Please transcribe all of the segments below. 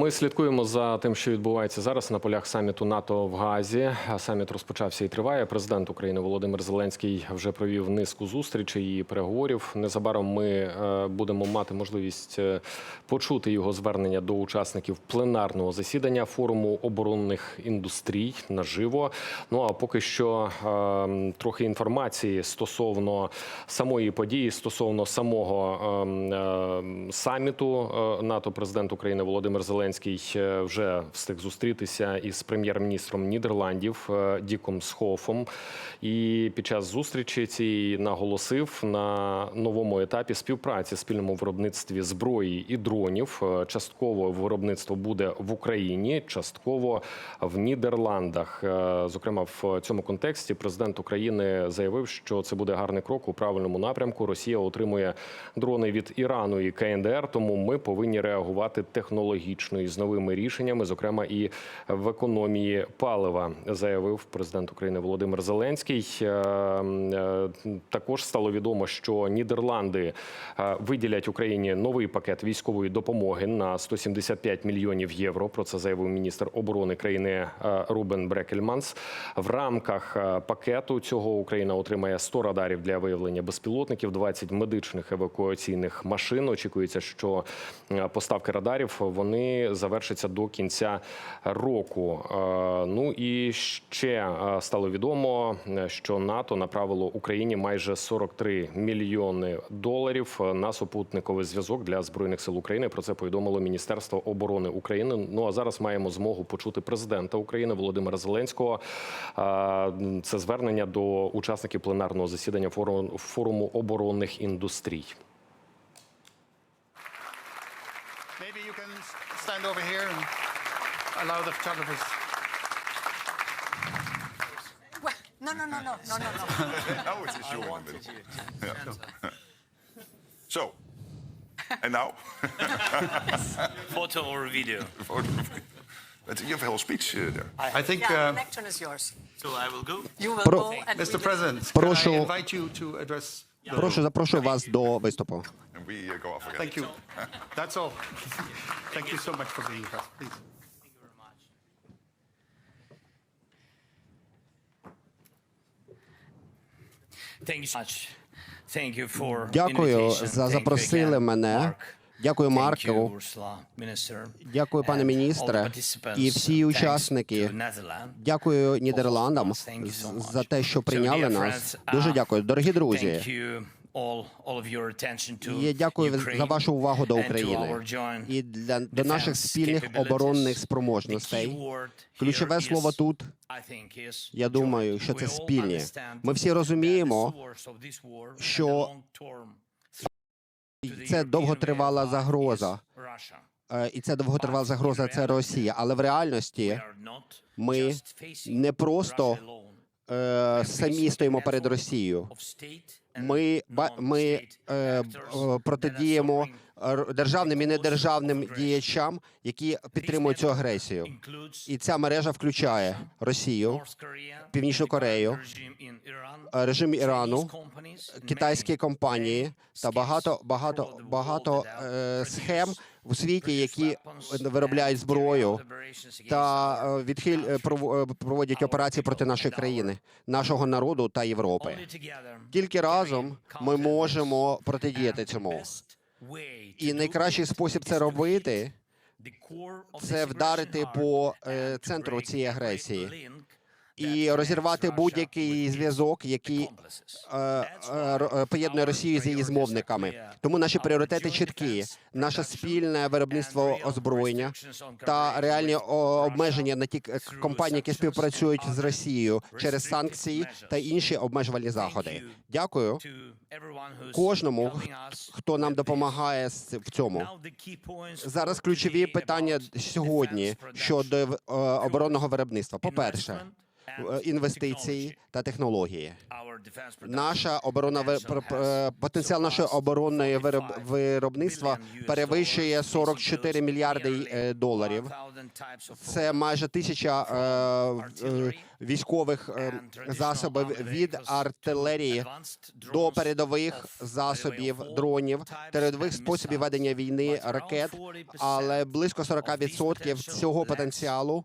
Ми слідкуємо за тим, що відбувається зараз на полях саміту НАТО в Газі. Саміт розпочався і триває. Президент України Володимир Зеленський вже провів низку зустрічей і переговорів. Незабаром ми е, будемо мати можливість е, почути його звернення до учасників пленарного засідання форуму оборонних індустрій наживо. Ну а поки що е, трохи інформації стосовно самої події, стосовно самого ем, саміту НАТО, президент України Володимир Зеленський е, вже встиг зустрітися із прем'єр-міністром Нідерландів е, Діком Схофом. І під час зустрічі цієї наголосив на новому етапі співпраці спільному виробництві зброї і дронів. Е, Частково виробництво буде в Україні, частково в Нідерландах. Зокрема, в цьому контексті президент України заявив, що це буде гарний крок у правильному напрямку. Росія отримує дрони від Ірану і КНДР, тому ми повинні реагувати технологічно і з новими рішеннями, зокрема і в економії палива, заявив президент України Володимир Зеленський. Е, е, Також стало відомо, що Нідерланди е, виділять Україні новий пакет військової допомоги на 175 мільйонів євро. Про це заявив міністр оборони країни Рубен Брекельманс. В рамках пакету цього Україна отримає 100 радарів для виявлення безпілотників, 20 медичних евакуаційних машин. Очікується, що поставки радарів вони завершаться до кінця року. Е, Ну і ще е, стало відомо, е, що НАТО направило Україні майже 43 мільйони доларів на супутниковий зв'язок для збройних сил України. Про це повідомило Міністерство оборони України. Ну а зараз маємо змогу почути президента України Володимира Зеленського. Це звернення до учасників пленарного засідання форуму оборонних індустрій. stand over here and allow the photographers. Well, no, no, no, no, no, no, no. now it's a show in the middle. Yeah. so, and now? Photo or video? But you have a whole speech uh, there. I think, Yeah, the uh, lectern is yours. So I will go? You will Pro- go and we Mr. will- President, can I Прошу- invite you to address? Прошу, запрошую вас до виступу. And we uh, go off again. Thank you. That's all. Thank you so much for being here. Please. Thank you so much. Thank you for Дякую invitation. за Thank you запросили again, мене. Mark. Дякую, Thank Марку. you, Ursula, Minister. Дякую, пане And міністре. І всі учасники. to Netherlands. Дякую Нідерландам Thank you so much. за те, що So, прийняли dear нас. friends, Дуже uh, дякую, дорогі Thank друзі. you all, all of your attention to І дякую за вашу увагу до України і для до наших спільних оборонних спроможностей. Ключове слово тут Я думаю, що це спільні. Ми всі розуміємо, що це довготривала загроза. Е, І це довготривала загроза. Це Росія. Але в реальності ми не просто е, самі стоїмо перед Росією. Ми ми е, б- протидіємо державним і недержавним діячам, які підтримують цю агресію. І ця мережа включає Росію, Північну Корею, е, режим Ірану, китайські компанії та багато багато багато е, схем у світі, які виробляють зброю та е, відхиль е, е, проводять операції проти нашої країни, нашого народу та Європи. Тільки разом ми можемо протидіяти цьому. І найкращий спосіб це робити це вдарити по е, центру цієї агресії і розірвати будь-який зв'язок, який е, е, е, поєднує Росію з її змовниками. Тому наші пріоритети чіткі: наше спільне виробництво озброєння та реальні Russia обмеження на ті компанії, які співпрацюють з Росією через санкції та інші обмежувальні заходи. Дякую кожному, хто нам допомагає в цьому. Зараз ключові питання сьогодні щодо е, оборонного виробництва. По перше, е, інвестиції та технології. Наша оборона е, потенціал нашої оборонної вироб, 45 виробництва перевищує dollars. 44 мільярди е, доларів. 1,000 Це майже тисяча е, е, військових е, засобів від артилерії до передових засобів дронів, передових способів ведення війни ракет. Але близько 40% цього потенціалу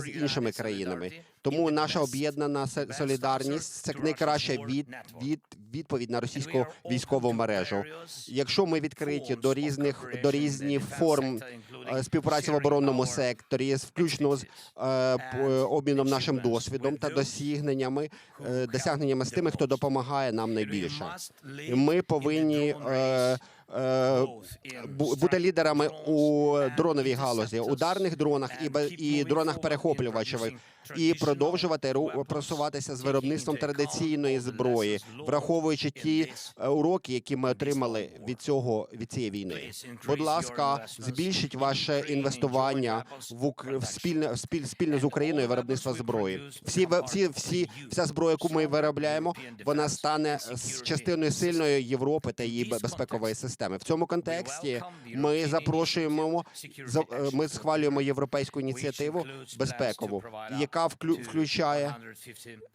з іншими країнами. Тому наша об'єднана солідарність це найкраща від, від, відповідь на російську військову мережу. Якщо ми відкриті до різних до різних форм е, співпраці в оборонному секторі, включно з е, обміном нашим досвідом та досягненнями, е, досягненнями з тими, хто допомагає нам найбільше. Ми повинні е, е, бу- бути лідерами у дроновій галузі, ударних дронах і і дронах перехоплювачевих, і продовжувати ру- просуватися з виробництвом традиційної зброї, враховуючи ті е, уроки, які ми отримали від цього від цієї війни. Будь ласка, збільшіть ваше інвестування в спільне спіль, спільно з Україною виробництва зброї. Всі всі всі вся зброя, яку ми виробляємо, вона стане частиною сильної Європи та її безпекової системи. В цьому контексті ми запрошуємо за- е, ми схвалюємо європейську ініціативу безпекову, яка включає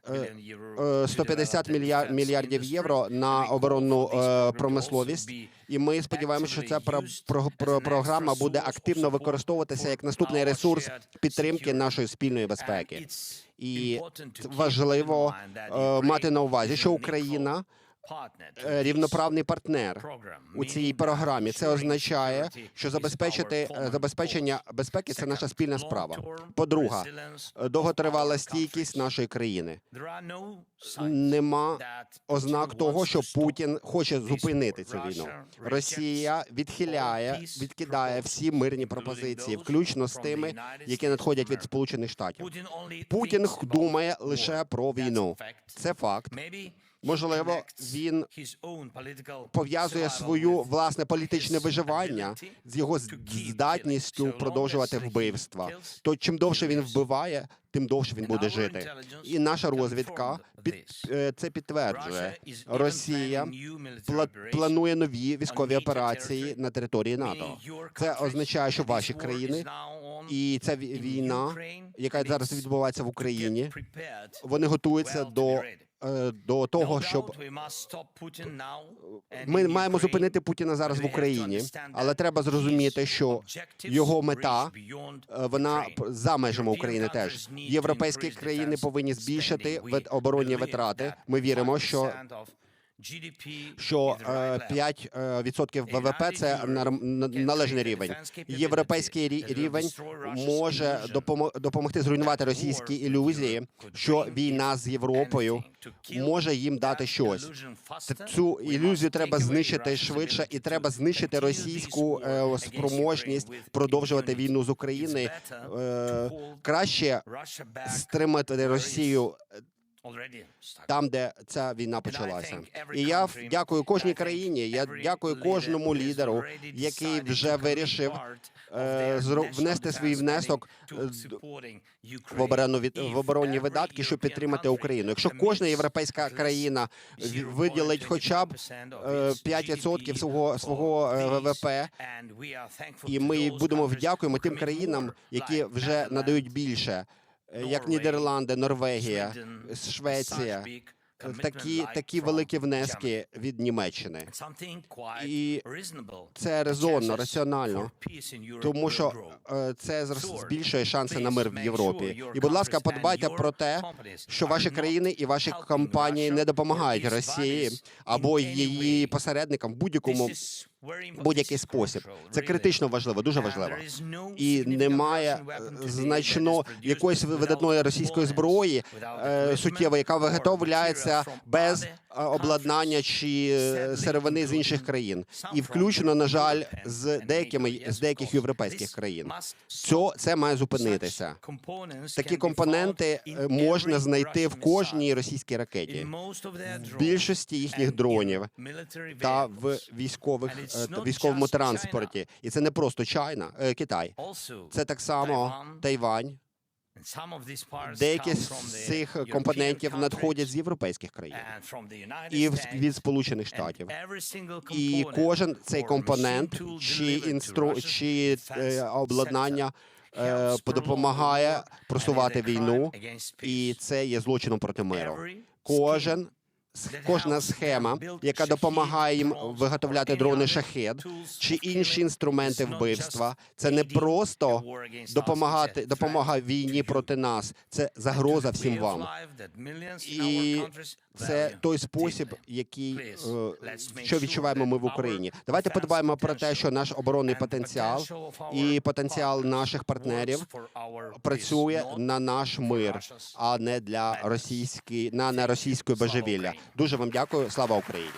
е, 150 мільяр, мільярдів євро на оборонну е, промисловість. І ми сподіваємося, що ця про, про, про- програма буде активно використовуватися як наступний ресурс підтримки нашої спільної безпеки. І важливо е, мати на увазі, що Україна е, рівноправний партнер у цій програмі. Це означає, що забезпечити е, забезпечення безпеки це наша спільна справа. По-друге, е, довготривала стійкість нашої країни. Нема ознак того, що Путін хоче зупинити цю війну. Росія відхиляє, відкидає всі мирні пропозиції, включно з тими, які надходять від Сполучених Штатів. Путін думає лише про війну. Це факт. Можливо, він пов'язує свою власне політичне виживання з його здатністю продовжувати вбивства. То чим довше він вбиває, тим довше він буде жити. І наша розвідка під е, це підтверджує. Росія пла- планує нові військові операції на території НАТО. Це означає, що ваші країни і ця війна, яка зараз відбувається в Україні, вони готуються до. Е, До того, щоб ми маємо зупинити Путіна зараз в Україні, але треба зрозуміти, що його мета е, вона за межами України теж. Європейські країни повинні збільшити оборонні витрати. Ми віримо, що що е, 5 е, відсотків ВВП це належний рівень. Європейський рівень може допомо- допомогти зруйнувати російські ілюзії, що війна з Європою може їм дати щось. Цю ілюзію треба знищити швидше, і треба знищити російську е, спроможність продовжувати війну з України. Е, краще стримати Росію там, де ця війна почалася. І я дякую кожній країні. Я дякую кожному лідеру, який вже вирішив е, внести свій внесок е, в оборону від в оборонні видатки, щоб підтримати Україну. Якщо кожна європейська країна виділить хоча б е, 5% свого свого е, ВВП, і ми будемо вдякуємо тим країнам, які вже надають більше, е, як Нідерланди, Норвегія, Швеція. Такі такі великі внески від Німеччини. І це резонно, раціонально, тому що е, це збільшує шанси на мир в Європі. І, будь ласка, подбайте про те, що ваші країни і ваші компанії не допомагають Росії або її посередникам в будь-якому будь-який спосіб. Це критично важливо, дуже важливо. І немає е, значно якоїсь видатної російської зброї е, суттєвої, яка виготовляється без е, обладнання чи сировини з інших країн, і включно, на жаль, з деякими з деяких європейських країн. Цьо це має зупинитися. Такі компоненти можна знайти в кожній російській ракеті, в більшості їхніх дронів та в військових військовому транспорті. І це не просто Чайна, е, Китай. Це так само Тайвань. Деякі з цих компонентів надходять з європейських країн і від Сполучених Штатів. І кожен цей компонент чи інстру чи е, обладнання е, допомагає просувати війну, і це є злочином проти миру. Кожен кожна схема, яка допомагає їм виготовляти дрони шахед чи інші інструменти вбивства, це не просто допомагати допомога війні проти нас. Це загроза всім вам. І це той спосіб, який е, що відчуваємо ми в Україні. Давайте подбаємо про те, що наш оборонний потенціал і потенціал наших партнерів працює на наш мир, а не для російської на, на російської божевілля. Дуже вам дякую. Слава Україні.